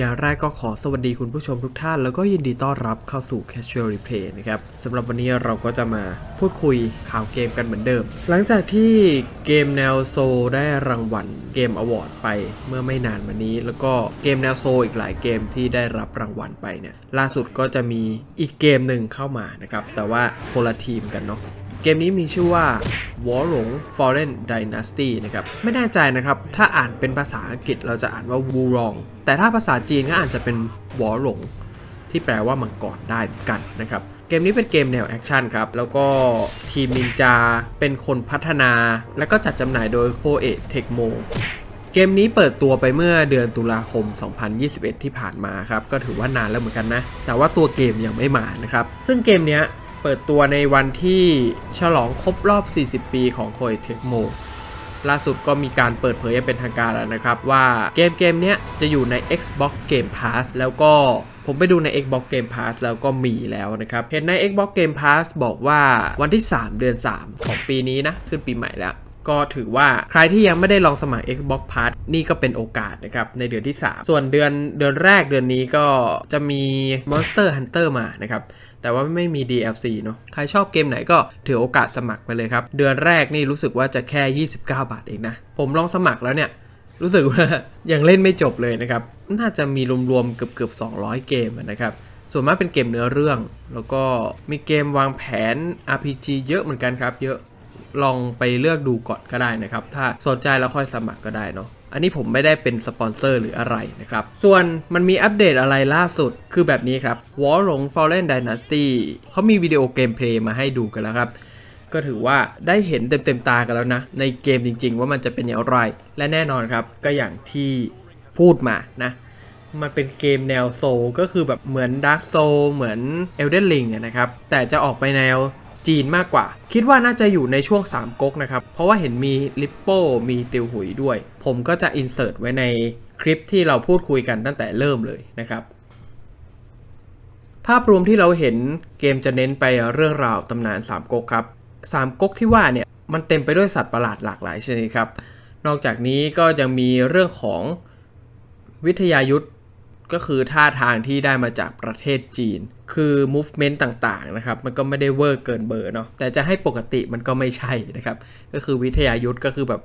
อย่างแรกก็ขอสวัสดีคุณผู้ชมทุกท่าน แล้วก็ยินดีต้อนรับเข้าสู่ Casual Replay นะครับสำหรับวันนี้เราก็จะมาพูดคุยข่าวเกมกันเหมือนเดิม หลังจากที่เกมแนวโซได้รางวัลเกมอวอร์ดไปเมื่อไม่นานมานี้ แล้วก็เกมแนวโซอีกหลายเกมที่ได้รับรางวัลไปเนี่ยล่าสุดก็จะมีอีกเกมหนึ่งเข้ามานะครับแต่ว่าคนละทีมกันเนาะ เกมนี้มีชื่อว่าวอหลง Fallen Dynasty นะครับ ไม่แน่ใจนะครับ ถ้าอ่านเป็นภาษาอังกฤษเราจะอ่านว่าวูรอง แต่ถ้าภาษาจีนก็อาจจะเป็นวอหลง ที่แปลว่ามังกรได้เหมือนกันนะครับ เกมนี้เป็นเกมแนวแอคชั่นครับ แล้วก็ทีมนินจาเป็นคนพัฒนา แล้วก็จัดจำหน่ายโดยโ o เอเทคโมเกมนี้เปิดตัวไปเมื่อเดือนตุลาคม 2021 ที่ผ่านมาครับ ก็ถือว่านานแล้วเหมือนกันนะ แต่ว่าตัวเกมยังไม่มานะครับ ซึ่งเกมเนี้ย เปิดตัวในวันที่ฉลองครบรอบ 40 ปีของโคยเทคโมล่าสุดก็มีการเปิดเผยอย่างเป็นทางการแล้วนะครับ ว่าเกมเกมเนี้ยจะอยู่ใน Xbox Game Pass แล้วก็ผมไปดูใน Xbox Game Pass แล้วก็มีแล้วนะครับ เห็นใน Xbox Game Pass บอกว่าวันที่ 3 เดือน 3 ของปีนี้นะ ขึ้นปีใหม่แล้ว ก็ถือว่าใครที่ยังไม่ได้ลองสมัคร Xbox Pass นี่ก็เป็นโอกาสนะครับในเดือนที่ 3 ส่วนเดือนเดือนแรกเดือนนี้ก็จะมี Monster Hunter มานะครับแต่ว่าไม่มี DLC เนาะใครชอบเกมไหนก็ถือโอกาสสมัครไปเลยครับ เดือนแรกนี่รู้สึกว่าจะแค่ 29 บาทเองนะ ผมลองสมัครแล้วเนี่ย รู้สึกว่ายังเล่นไม่จบเลยนะครับ น่าจะมีรวมๆเกือบเกือบ200 เกมนะครับส่วนมากเป็นเกมเนื้อเรื่อง แล้วก็มีเกมวางแผน RPG เยอะเหมือนกันครับเยอะ ลองไปเลือกดูก่อนก็ได้นะครับ ถ้าสนใจแล้วค่อยสมัครก็ได้เนาะอันนี้ผมไม่ได้เป็นสปอนเซอร์หรืออะไรนะครับ ส่วนมันมีอัปเดตอะไรล่าสุด คือแบบนี้ครับ w a r หลง Fallen Dynasty เขามีวิดีโอเกมเพลย์มาให้ดูกันแล้วครับ ก็ถือว่าได้เห็นเต็มๆตากันแล้วนะ ในเกมจริงๆ ว่ามันจะเป็นอย่างไร และแน่นอนครับ ก็อย่างที่พูดมานะ มันเป็นเกมแนวโซลก็คือแบบเหมือน Dark Soul เหมือน Elden Ring นะครับ แต่จะออกไปแนว จีนมากกว่า คิดว่าน่าจะอยู่ในช่วง 3ก๊กนะครับ เพราะว่าเห็นมีลิปโป้มีติวหุยด้วย ผมก็จะอินเสิร์ตไว้ในคลิปที่เราพูดคุยกันตั้งแต่เริ่มเลยนะครับ ภาพรวมที่เราเห็นเกมจะเน้นไปเรื่องราวตำนานสามก๊กครับสามก๊กที่ว่าเนี่ยมันเต็มไปด้วยสัตว์ประหลาดหลากหลายชนิดครับ นอกจากนี้ก็ยังมีเรื่องของวิทยายุทธ ก็คือท่าทางที่ได้มาจากประเทศจีน คือ movement ต่างๆนะครับ มันก็ไม่ได้เวอร์เกินเบอร์เนาะแต่จะให้ปกติมันก็ไม่ใช่นะครับ ก็คือวิทยายุทธก็คือแบบ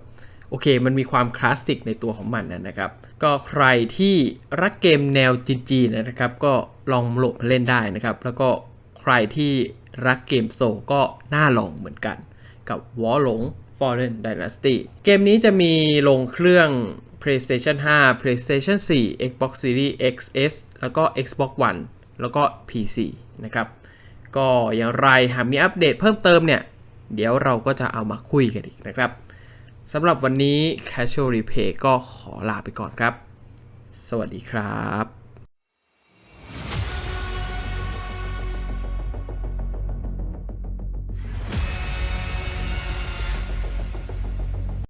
โอเค มันมีความคลาสสิกในตัวของมันนะครับ ก็ใครที่รักเกมแนวจีนๆนะครับ ก็ลองโหลดมาเล่นได้นะครับ แล้วก็ใครที่รักเกมโซก็น่าลองเหมือนกัน กับวอหลง Fallen Dynasty เกมนี้จะมีลงเครื่อง PlayStation 5 PlayStation 4 Xbox Series XS แล้วก็ Xbox One แล้วก็ PC นะครับ ก็อย่างไรหากมีอัปเดตเพิ่มเติมเนี่ย เดี๋ยวเราก็จะเอามาคุยกันอีกนะครับสำหรับวันนี้ Casual Replay ก็ขอลาไปก่อนครับ สวัสดีครับ